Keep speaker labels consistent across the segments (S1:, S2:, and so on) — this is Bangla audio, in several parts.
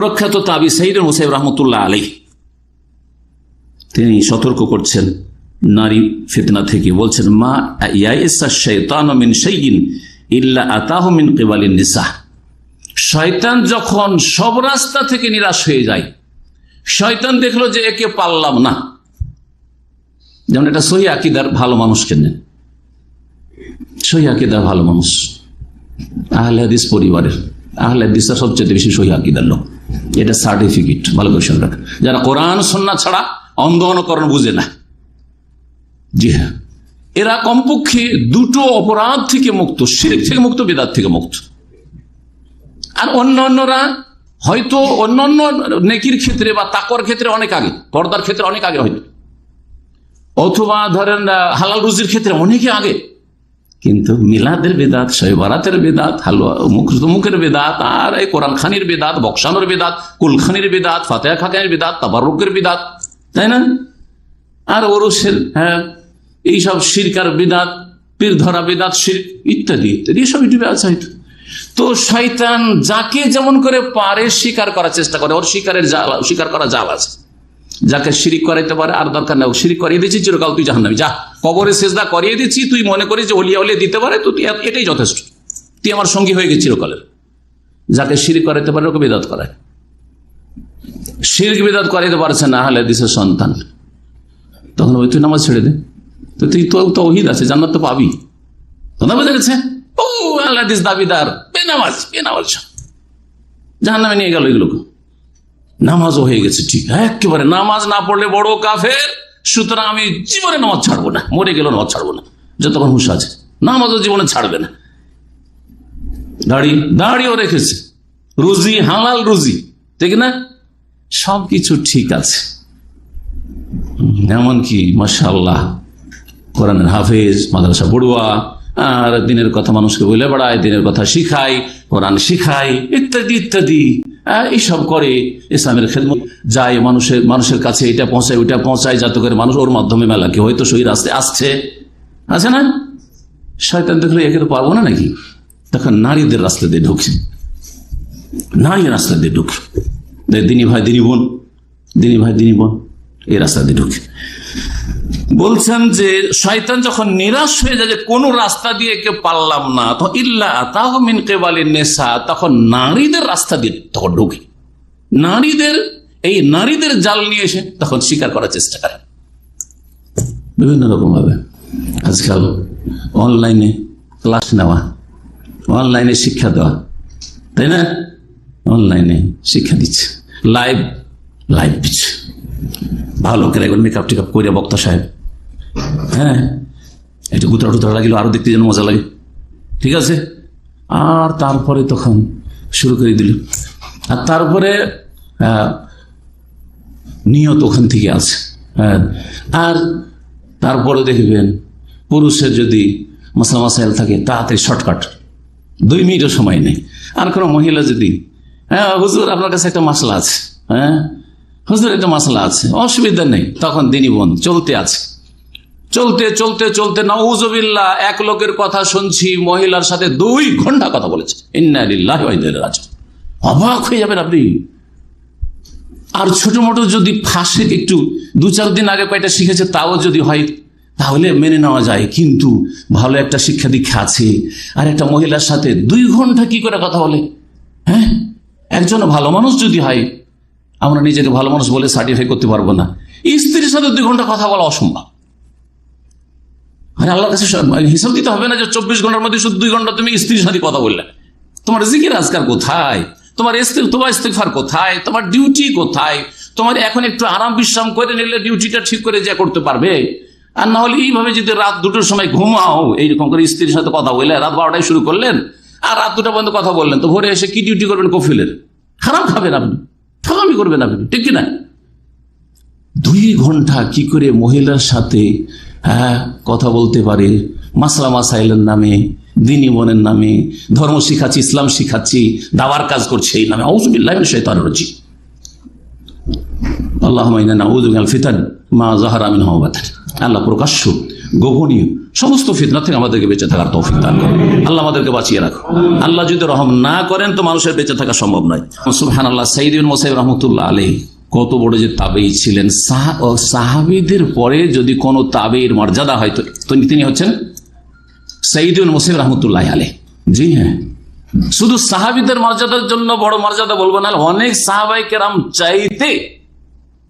S1: প্রখ্যাত তাবি সাইদ মুসাইব রহমতুল্লাহ আলী তিনি সতর্ক করছেন নারী ফিতনা থেকে, বলছেন, মা ইয়াইসা শৈতান শাইইন ইল্লা আতাহু মিন কিবালিন নিসা শয়তান যখন সব রাস্তা থেকে নিরাশ হয়ে যায়, শয়তান দেখল যে একে পারলাম না। যেমন এটা সহি আকিদার ভালো মানুষ কেনেন সহি আকিদার ভালো মানুষ। আহলে হাদিস পরিবারের, আহলে হাদিসটা সবচেয়ে বেশি সহি আকিদার লোক। এটা সার্টিফিকেট ভালো করে শুনে রাখেন যারা কোরআন সন্না ছাড়া অন্ধ অনুকরণ বুঝে না। জি হ্যাঁ। এরা কমপক্ষে দুটো অপরাধ থেকে মুক্ত, শিরিক থেকে মুক্ত, বেদাত থেকে মুক্ত। আর অন্য অন্যরা হয়তো অন্যান্য নেকির ক্ষেত্রে বা তাকর ক্ষেত্রে অনেক আগে, পর্দার ক্ষেত্রে অনেক আগে হয়তো। অথবা ধরেন হালাল রুজির ক্ষেত্রে অনেকে আগে। কিন্তু মিলাদের বেদাত, শৈবারাতের বেদাত, হালুয়া, মুখ মুখের বেদাত, আর এই কোরআন খানির বেদাত বক্সানোর বেদাত, কুলখানির বেদাত, ফাতেহা খানের বেদাত তাবারুকের বেদাত, তাই না? আর ওরসের হ্যাঁ এইসব শিরকার বেদাত পীর ধরা বেদাত, শির, ইত্যাদি ইত্যাদি, এসব ইউটিউবে আছে তো শয়তান যাকে যেমন করে পারে স্বীকার করার চেষ্টা করে, ওর শিকারের জাল স্বীকার করা জাল আছে। যাকে শিরিক করাইতে পারে, আর দরকার নেই শিরিক করিয়ে দিচ্ছি চিরকাল তুই জাহান্নামি যা। কবরে সেজদা করিয়ে দিচ্ছি তুই মনে করিস যে অলিয়া অলিয়া দিতে পারে তুই এটাই যথেষ্ট। তুই আমার সঙ্গী হয়ে গেছি চিরকালের। যাকে শিরিক করাইতে পারে, ওকে বেদাত করায়। শিরিক বেদাত করাইতে পারছে না, হলে দিশের সন্তান। তখন ওই তুই নামাজ ছেড়ে দে। তো তুই তো তৌহিদ আছে, জান্নাত তো পাবি। কথা বোঝা গেছে? ও, আল্লাহ দাবিদার। বেনামাজ বেনামাজ। জাহান নামে নিয়ে গেল এগুলোকে। নামাজও হয়ে গেছে, ঠিক। একেবারে নামাজ না পড়লে বড় কাফের, সুতরাং আমি জীবনে নামাজ ছাড়বো না, মরে গেল নামাজ ছাড়বো না, যতক্ষণ হুশ আছে। নামাজও জীবনে ছাড়বে না। দাড়ি, দাড়িও রেখেছে। রুজি, হালাল রুজি, ঠিক না? সবকিছু ঠিক আছে। এমনকি মাসাল্লাহ কোরআনের হাফেজ, মাদ্রাসা পড়ুয়া, আর দিনের কথা মানুষকে বলে বেড়ায়, দিনের কথা শিখায়, কোরআন শিখায়, ইত্যাদি ইত্যাদি। এইসব করে ইসলামের খেদমত। যায় মানুষের মানুষের কাছে এটা পৌঁছায়, ওইটা পৌঁছায়, যাতে করে মানুষ ওর মাধ্যমে মেলাকে হয়তো সই রাস্তায় আসছে। আছে না? শয়তান দেখলে, একে তো পারব না নাকি? তখন নারীদের রাস্তা দিয়ে ঢুকছে। নারী রাস্তা দিয়ে ঢুকে দিনী ভাই, দিনী বোন, দিনী ভাই, দিনী বোন, এই রাস্তা দিয়ে ঢুকে বলছেন যে শয়তান যখন নিরাশ হয়ে যায় যে কোন রাস্তা দিয়ে কেউ পারলাম না, তো ইল্লা তাহ মিন কেবালের নেশা তখন নারীদের রাস্তা দিয়ে তখন ঢুকে। নারীদের, এই নারীদের জাল নিয়ে এসে তখন স্বীকার করার চেষ্টা করে। বিভিন্ন রকম ভাবে আজকাল অনলাইনে ক্লাস নেওয়া, অনলাইনে শিক্ষা দেওয়া, তাই না? অনলাইনে শিক্ষা দিচ্ছে। লাইভ লাইভ দিচ্ছে। ভালো করে মেকআপ টেকআপ করে বক্তা সাহেব। হ্যাঁ। একটু গুতরা টুতরা লাগিল, আরও দেখতে যেন মজা লাগে। ঠিক আছে? আর তারপরে তখন শুরু করে দিল। আর তারপরে নিয়ত ওখান থেকে আছে। হ্যাঁ। আর তারপরে দেখবেন পুরুষের যদি মশলা মশাইল থাকে, তাড়াতাড়ি শর্টকাট। দুই মিনিটও সময় নেই। আর কোনো মহিলা যদি হ্যাঁ হুজুর, আপনার কাছে একটা মশলা আছে। হ্যাঁ? হুজুর, একটা মশলা আছে। অসুবিধা নেই। তখন দিনই বোন চলতে আছে। চলতে চলতে চলতে নউজবিল্লা এক লোকের কথা শুনছি, মহিলার সাথে দুই ঘণ্টা কথা বলেছে। অবাক হয়ে যাবেন আপনি। আর ছোট মোটো যদি ফাঁসে একটু দু চার দিন আগে কয়েকটা শিখেছে তাও যদি হয়, তাহলে মেনে নেওয়া যায়। কিন্তু ভালো একটা শিক্ষা দীক্ষা আছে। আর একটা মহিলার সাথে দুই ঘণ্টা কি করে কথা বলে? হ্যাঁ? একজন ভালো মানুষ যদি হয়, আমরা নিজেকে ভালো মানুষ বলে সার্টিফাই করতে পারব না। স্ত্রীর সাথে দুই ঘণ্টা কথা বলা অসম্ভব। মানে আল্লাহর কাছে সব- হিসাব দিতে হবে না যে চব্বিশ ঘণ্টার মধ্যে শুধু দুই ঘণ্টা তুমি স্ত্রীর সাথে কথা বললে। তোমার জিকির আজকার কোথায়? তোমার তোমার ইস্তেফার কোথায়? তোমার ডিউটি কোথায়? তোমার এখন একটু আরাম বিশ্রাম করে নিলে ডিউটিটা ঠিক করে যা করতে পারবে। আর না হলে এইভাবে যদি রাত দুটোর সময় ঘুমাও, এইরকম করে স্ত্রীর সাথে কথা বললে রাত বারোটায় শুরু করলেন, আর রাত দুটা পর্যন্ত কথা বললেন, তো ভোরে এসে কি ডিউটি করবেন কফিলের? খারাপ খাবেন আপনি। ঠাকামি করবেন আপনি। ঠিক কিনা দুই ঘণ্টা কি করে মহিলার সাথে হ্যাঁ কথা বলতে পারে। মাসলা মাসাইলের নামে, দিনী মনের নামে, ধর্ম শিখাচ্ছি, ইসলাম শিখাচ্ছি দাবার কাজ করছে এই নামে। আউজবিল্লাহ শৈতান রচি আল্লাহ ফিতান মা জাহার আমিন আল্লাহ প্রকাশ্য, গোপনীয়, সমস্ত ফিতনা থেকে আমাদেরকে বেঁচে থাকার তৌফিক দান। আল্লাহ আমাদেরকে বাঁচিয়ে রাখো আল্লাহ যদি রহম না করেন, তো মানুষের বেঁচে থাকা সম্ভব নয়। সুবহান আল্লাহ সাইদিন মোসাইব রহমতুল্লাহ আলী কত বড় যে তাবেই ছিলেন সাহাবিদের পরে যদি কোনো তাবের মর্যাদা হয়, তো তিনি হচ্ছেন সঈদুল মুসিম রহমতুল্লাহ আলে জি হ্যাঁ। শুধু সাহাবিদের মর্যাদার জন্য বড় মর্যাদা বলব না, অনেক সাহাবাই কেরাম চাইতে,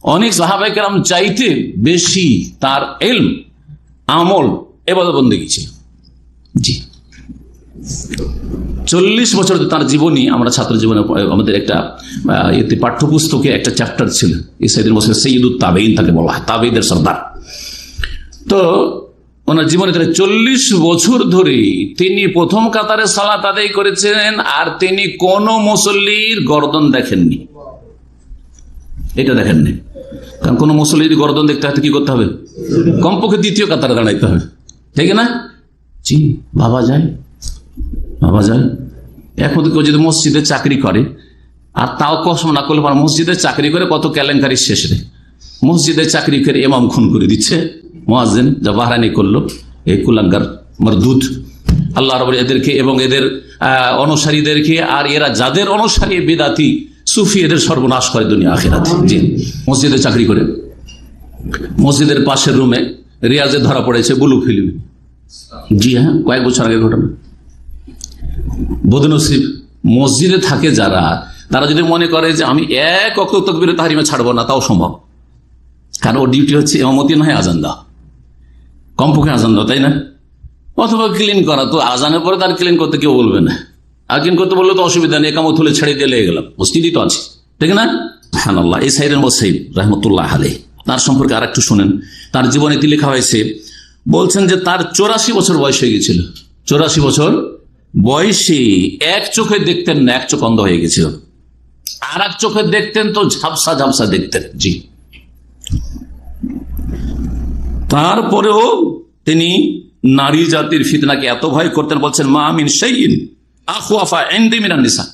S1: অনেক সাহাবাই কেরাম চাইতে বেশি তার এলম, আমল এবার বন্দী ছিল। জি। চল্লিশ বছর তার জীবনী আমরা ছাত্র জীবনে আমাদের একটা পাঠ্যপুস্তকে একটা চ্যাপ্টার ছিল। ইসাইদুল মুসলিম সৈয়দুল তাবেইন তাকে বলা হয় তাবেইদের সর্দার। তো ওনার জীবনে তাহলে চল্লিশ বছর ধরে তিনি প্রথম কাতারে সালাত আদায় করেছেন আর তিনি কোন মুসল্লির গর্দন দেখেননি। এটা দেখেননি। কারণ কোন যদি গর্দন দেখতে হয় কি করতে হবে? কমপক্ষে দ্বিতীয় কাতারে দাঁড়াইতে হবে। ঠিক না? জি, বাবা যায়। বাবা যায় এখন কেউ যদি মসজিদে চাকরি করে, আর তাও কষ্ট না করলে মসজিদে চাকরি করে কত কেলেঙ্কারি শেষ রে। মসজিদে চাকরি করে এমাম খুন করে দিচ্ছে। মহাজেন যা বাহারানি করল, এই কুলাঙ্গার মরদুদ। আল্লাহ রব এদেরকে এবং এদের অনুসারীদেরকে আর এরা যাদের অনুসারী বেদাতি, সুফি এদের সর্বনাশ করে দুনিয়া আখেরাতে। জি, মসজিদে চাকরি করে। মসজিদের পাশের রুমে রিয়াজে ধরা পড়েছে বুলু ফিল্মে। জি হ্যাঁ কয়েক বছর আগে ঘটনা। বদনসিব মসজিদে থাকে যারা, তারা যদি মনে করে যে আমি এক অক্ত তকবিরে তাহারিমে ছাড়বো না, তাও সম্ভব। কারণ ওর ডিউটি হচ্ছে এমামতি নয়, আজান দেওয়া। কমপক্ষে আজান তাই না? অথবা ক্লিন করা, তো আজানের পরে তার ক্লিন করতে কেউ বলবে না। আর ক্লিন করতে বললে তো অসুবিধা নেই, একামত হলে ছেড়ে দিয়ে গেলাম। মসজিদই তো আছে, ঠিক না? হ্যাঁ আল্লাহ এই সাইরের মোসাইব রহমতুল্লাহ আলী তার সম্পর্কে আর একটু শোনেন। তার জীবনে কি লেখা হয়েছে, বলছেন যে তার চৌরাশি বছর বয়স হয়ে গেছিল। চৌরাশি বছর বয়সে, এক চোখে দেখতেন না, এক চোখ অন্ধ হয়ে গেছিল। আর এক চোখে দেখতেন তো ঝাপসা ঝাপসা দেখতেন, জি। তারপরেও তিনি নারী জাতির ফিতনাকে এত ভয় করতেন, বলছেন, মা আমিন সেইন আফুয়াফা এন্দি মিনান্নিসা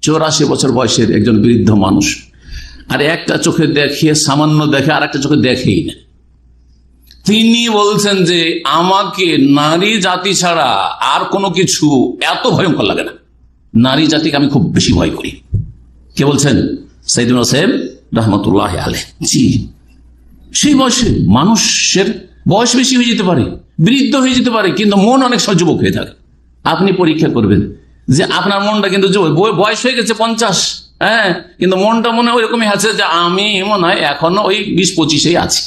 S1: চৌরাশি বছর বয়সের একজন বৃদ্ধ মানুষ। আর একটা চোখে দেখিয়ে, সামান্য দেখে আর একটা চোখে দেখেই না। তিনি বলছেন যে, আমাকে নারী জাতি ছাড়া আর কোনো কিছু এত ভয়ঙ্কর লাগে না। নারী জাতিকে আমি খুব বেশি ভয় করি। কে বলছেন? সাইদুল হোসেন রহমতুল্লাহ আলে জি। সেই বয়সে মানুষের বয়স বেশি হয়ে যেতে পারে, বৃদ্ধ হয়ে যেতে পারে, কিন্তু মন অনেক যুবক হয়ে থাকে। আপনি পরীক্ষা করবেন যে আপনার মনটা কিন্তু বয়স হয়ে গেছে পঞ্চাশ হ্যাঁ? কিন্তু মনটা মনে হয় ওইরকমই আছে যে আমি মনে হয় এখনও ওই বিশ পঁচিশেই আছি।